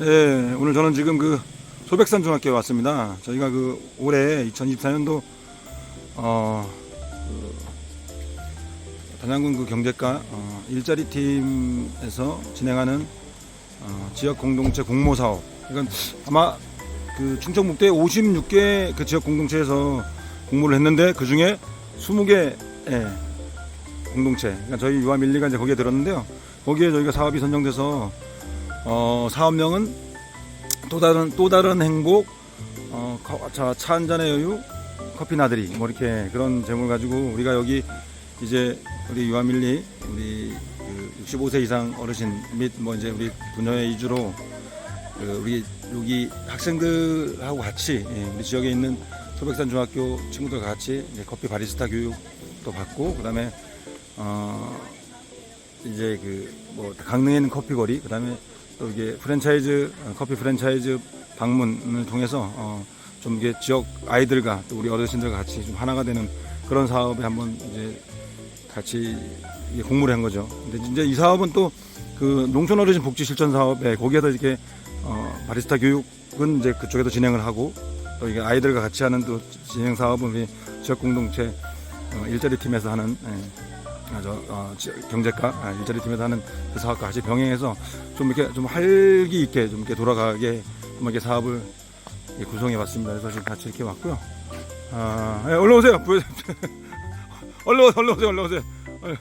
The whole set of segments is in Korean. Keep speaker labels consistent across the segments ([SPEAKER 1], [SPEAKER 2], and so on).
[SPEAKER 1] 네, 오늘 저는 지금 그 소백산 중학교에 왔습니다. 저희가 그 올해 2024년도 어, 그 단양군 그 경제과 어, 일자리 팀에서 진행하는 어, 지역 공동체 공모 사업. 이건 아마 그 충청북도에 56개 그 지역 공동체에서 공모를 했는데 그 중에 20개 예, 공동체. 그러니까 저희 유아 밀리가 이제 거기에 들었는데요. 거기에 저희가 사업이 선정돼서 어, 사업명은 또 다른 또 다른 행복 어, 차, 차 한 잔의 여유 커피 나들이 뭐 이렇게 그런 제목을 가지고 우리가 여기 이제 우리 유아밀리 우리 그 65세 이상 어르신 및 뭐 이제 우리 부녀의 이주로 그 우리 여기 학생들하고 같이 예, 우리 지역에 있는 소백산 중학교 친구들과 같이 커피 바리스타 교육도 받고 그다음에 어 이제 그 뭐 강릉에 있는 커피 거리 그다음에 또 이게 프랜차이즈 어, 커피 프랜차이즈 방문을 통해서 어, 좀 이게 지역 아이들과 또 우리 어르신들과 같이 좀 하나가 되는 그런 사업에 한번 이제 같이 공모를 한 거죠. 근데 이제 이 사업은 또 그 농촌 어르신 복지 실천 사업에 거기에서 이렇게 어, 바리스타 교육은 이제 그쪽에서 진행을 하고 또 이게 아이들과 같이 하는 또 진행 사업은 지역 공동체 어, 일자리 팀에서 하는 예, 아, 저, 어, 지- 경제과 아, 일자리 팀에서 하는 그 사업과 같이 병행해서 좀 이렇게 좀 활기 있게 좀 이렇게 돌아가게 한번 이렇게 사업을 이렇게 구성해 봤습니다. 그래서 지금 같이 이렇게 왔고요. 아, 예, 얼른 오세요. 보여- 얼른 오세요. 얼른 오세요. 얼른 오세요. 얼른.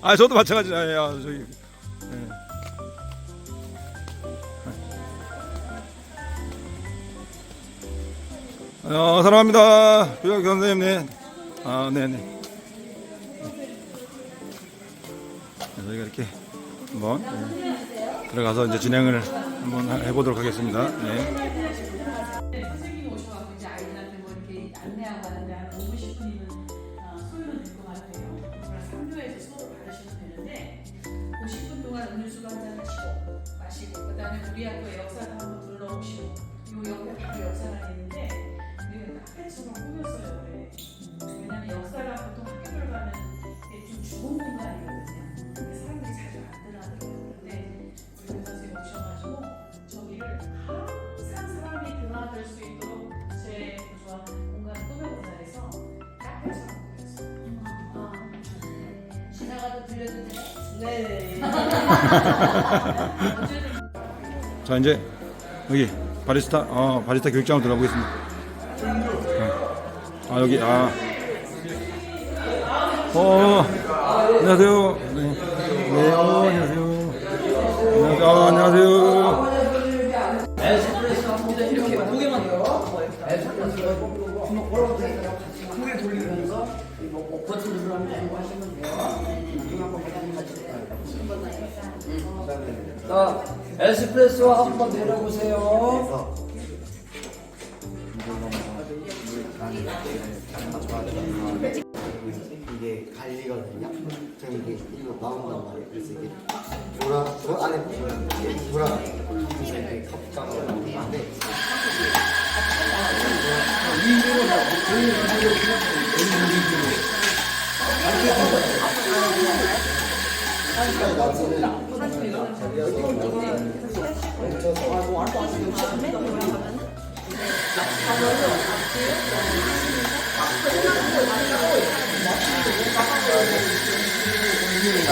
[SPEAKER 1] 아, 저도 마찬가지. 아, 예, 아, 저기. 예. 어, 사랑합니다. 교육 선생님, 네. 아, 네네. 네, 저희가 이렇게 한번 예, 들어가서 이제 진행을 한번 하- 해보도록 하겠습니다. 네.
[SPEAKER 2] 선생님이 오셔가지고 이제 아이들한테 뭐 이렇게 안내하고 하는데 한 5, 10분이면 소요는 될 것 같아요. 그래서 3교에서 수업을 받으시면 되는데 50분 동안 음료수도 한잔 하시고 마시고 그 다음에 우리 학교의 역사를 한번 둘러보시고 요 옆에 바로 역사관이 있는데 우리가 카페처럼 꾸몄어요. 네.
[SPEAKER 1] 자, 이제 여기 바리스타, 어, 바리스타 교육장으로 들어가보겠습니다. 어. 아, 여기, 아. 어, 안녕하세요. 네, 네 어, 안녕하세요. 안녕하세요. 아, 안녕하세요.
[SPEAKER 3] 자, 에스프레소 한번 내려보세요.
[SPEAKER 4] 이게 갈리거든요. 그럼 이게 일로 나온단 말이에요. 그래서 이게 돌아, 돌아 안에 보면 이게 돌아. 그래서 이게 컵장으로 나오는데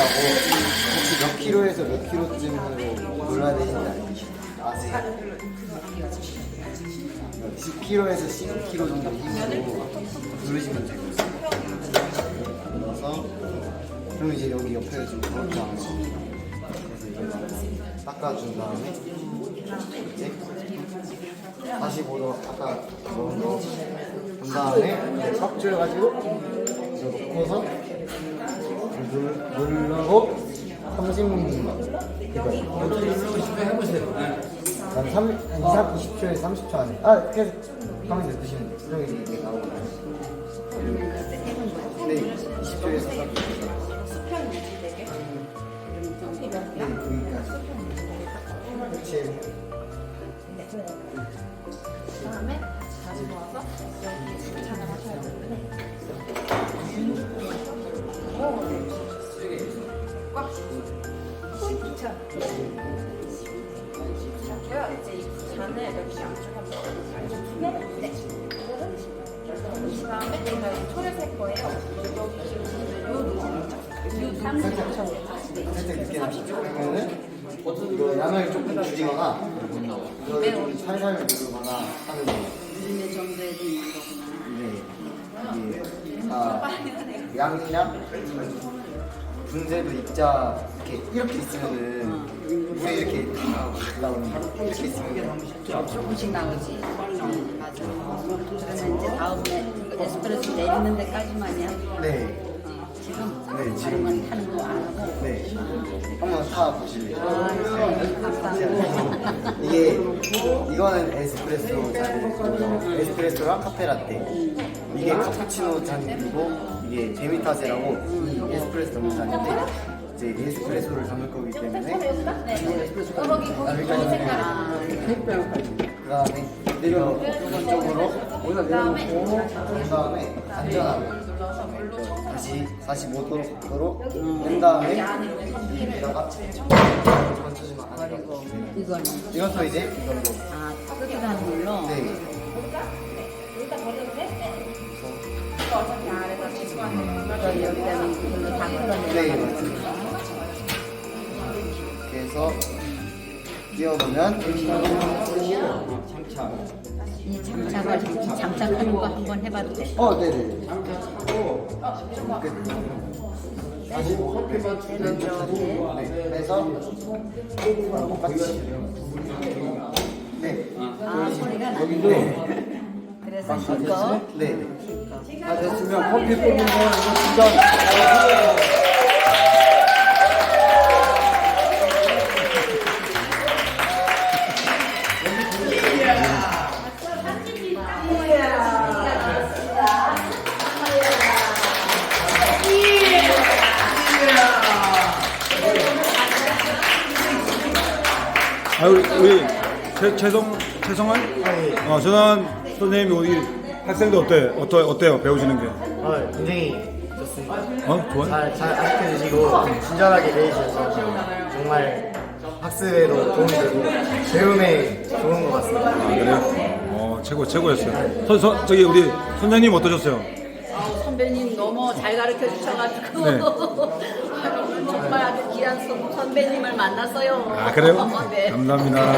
[SPEAKER 4] 나고 혹시 몇 킬로에서 몇 킬로쯤으로 골라야 되는지 아세요? 10킬로에서 15킬로 정도 힘으로 누르시면 되고 그럼 이제 여기 옆에 좀 그렇지 않아요 그래서 이제 닦아준 다음에 이제 다시 보러 아까 넣은 거한 다음에 이제 깍줄 가지고 이거 놓고서 눌, 누르고 30분 이거 누르고 싶어 해보세요 한 3, 2, 3, 20초에서 30초 안에. 아 계속 가만히 냅두시면. 돼요 수정이 이게 나오고. 네 20초에서 30초 네 여기까지 그렇지
[SPEAKER 5] 다음에 다시 모아서 여기 장을 하셔야 되는데 꽉. 손 붙여.
[SPEAKER 6] 이렇게 양쪽 한번 네. 네. 그 다음에 저희가 이 초를 셀 거예요. 요
[SPEAKER 4] 살짝 늦게 나면은 이거 양을 조금 줄이거나 이거를 좀 살살 누르거나 하는 거.
[SPEAKER 3] 요즘에 정도에 있는 거구나.
[SPEAKER 4] 네. 이게 아, 양이랑 분쇄도 입자 이렇게 이렇게 있으면은 왜 이렇게 다 나오는 이렇게 있으면
[SPEAKER 3] 조금씩 나오지. 응, 맞아. 그러면 이제 다음에 에스프레소 내리는 데까지만이야.
[SPEAKER 4] 네.
[SPEAKER 3] 어, 지금
[SPEAKER 4] 네,
[SPEAKER 3] 다른
[SPEAKER 4] 지금.
[SPEAKER 3] 건 타는 거 안 하고.
[SPEAKER 4] 네. 한번 타 보실래요?
[SPEAKER 3] 아, 감사합니다.
[SPEAKER 4] 이게 이거는 에스프레소 잔이고요. 에스프레소랑 카페라떼. 이게 카푸치노 잔이고 이게 데미타세라고 이 에스프레소 잔인데 이제 에스프레소를 담을 거기 때문에
[SPEAKER 6] 네. 거기 거기 건 색깔.
[SPEAKER 4] 그다음에 내려 이쪽으로 내려놓고 그 다음에 안전하게 다시 45도로 낸 다음에 여기다가 얹혀주면 안 돼요.
[SPEAKER 3] 이거는
[SPEAKER 4] 이것도 이제 이걸로
[SPEAKER 3] 아 따뜻한 물로.
[SPEAKER 4] 네.
[SPEAKER 3] 저 여기다는 이걸로 다
[SPEAKER 4] 네,
[SPEAKER 3] 흘러내려.
[SPEAKER 4] 맞습니다. 이렇게 해서 끼워보면
[SPEAKER 3] 이 장착을 장착하는 거 한번 해봐도 돼.
[SPEAKER 4] 어, 네네. 끝. 다시
[SPEAKER 3] 이렇게.
[SPEAKER 4] 네, 해서 똑같이. 네.
[SPEAKER 3] 아 소리가 나.
[SPEAKER 4] 네.
[SPEAKER 3] 그래서 이거.
[SPEAKER 4] 네.
[SPEAKER 7] 다 됐으면 커피 뽑는 거 이거 진짜
[SPEAKER 1] 아 우리, 우리 최, 최성 최성환? 어 전환 선생님이 우리 학생들 어때? 어떠, 어때요? 배우시는 게?
[SPEAKER 8] 어, 굉장히 좋습니다.
[SPEAKER 1] 어 좋아요?
[SPEAKER 8] 잘, 잘 가르쳐 주시고 친절하게 대해주셔서 정말 학습에도 도움이 되고 배움에 좋은 것 같습니다.
[SPEAKER 1] 아, 그래요? 어 최고 최고였어요. 선, 선 저기 우리 선생님 어떠셨어요?
[SPEAKER 3] 선배님 너무 잘 가르쳐 주셔가지고
[SPEAKER 1] 네.
[SPEAKER 3] 선- 선배님을 만났어요.
[SPEAKER 1] 아 그래요?
[SPEAKER 3] 네.
[SPEAKER 1] 감사합니다.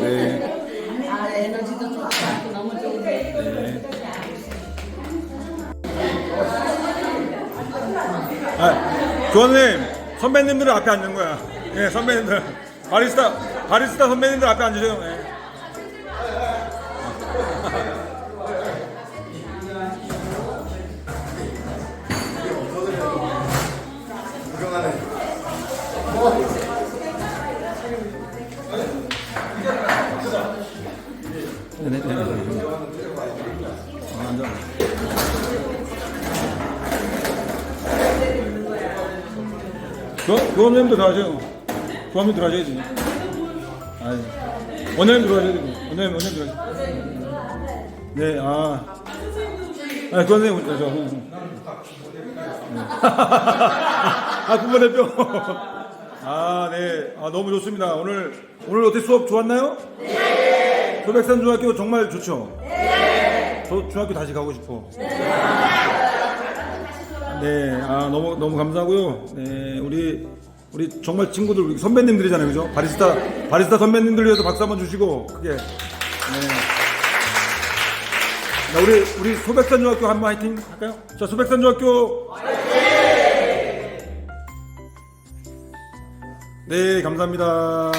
[SPEAKER 1] 네.
[SPEAKER 3] 아 에너지도 좋고 너무 좋은데.
[SPEAKER 1] 네. 아, 교원님 선배님들은 앞에 앉는 거야. 예, 선배님들 바리스타 바리스타 선배님들 앞에 앉으세요. 예. 네, 네, 네, 네. 아, 앉아. 교, 교원님도 들어가세요. 교원님 들어가셔야지. 아니, 원장님 들어가셔야 되고. 원장님, 원장님 들어가셔야 네, 아. 아, 교원님, 저, 저. 응. 네. 아, 국가대표. 아, 네. 아, 너무 좋습니다. 오늘, 오늘 어떻게 수업 좋았나요? 네. 소백산 중학교 정말 좋죠? 네. 저 중학교 다시 가고 싶어. 네, 아 너무 너무 감사하고요. 네, 우리 우리 정말 친구들 우리 선배님들이잖아요, 그죠? 바리스타 바리스타 선배님들 위해서 박수 한번 주시고 크게. 네. 자, 우리 우리 소백산 중학교 한번 화이팅 할까요? 자, 소백산 중학교. 네, 감사합니다.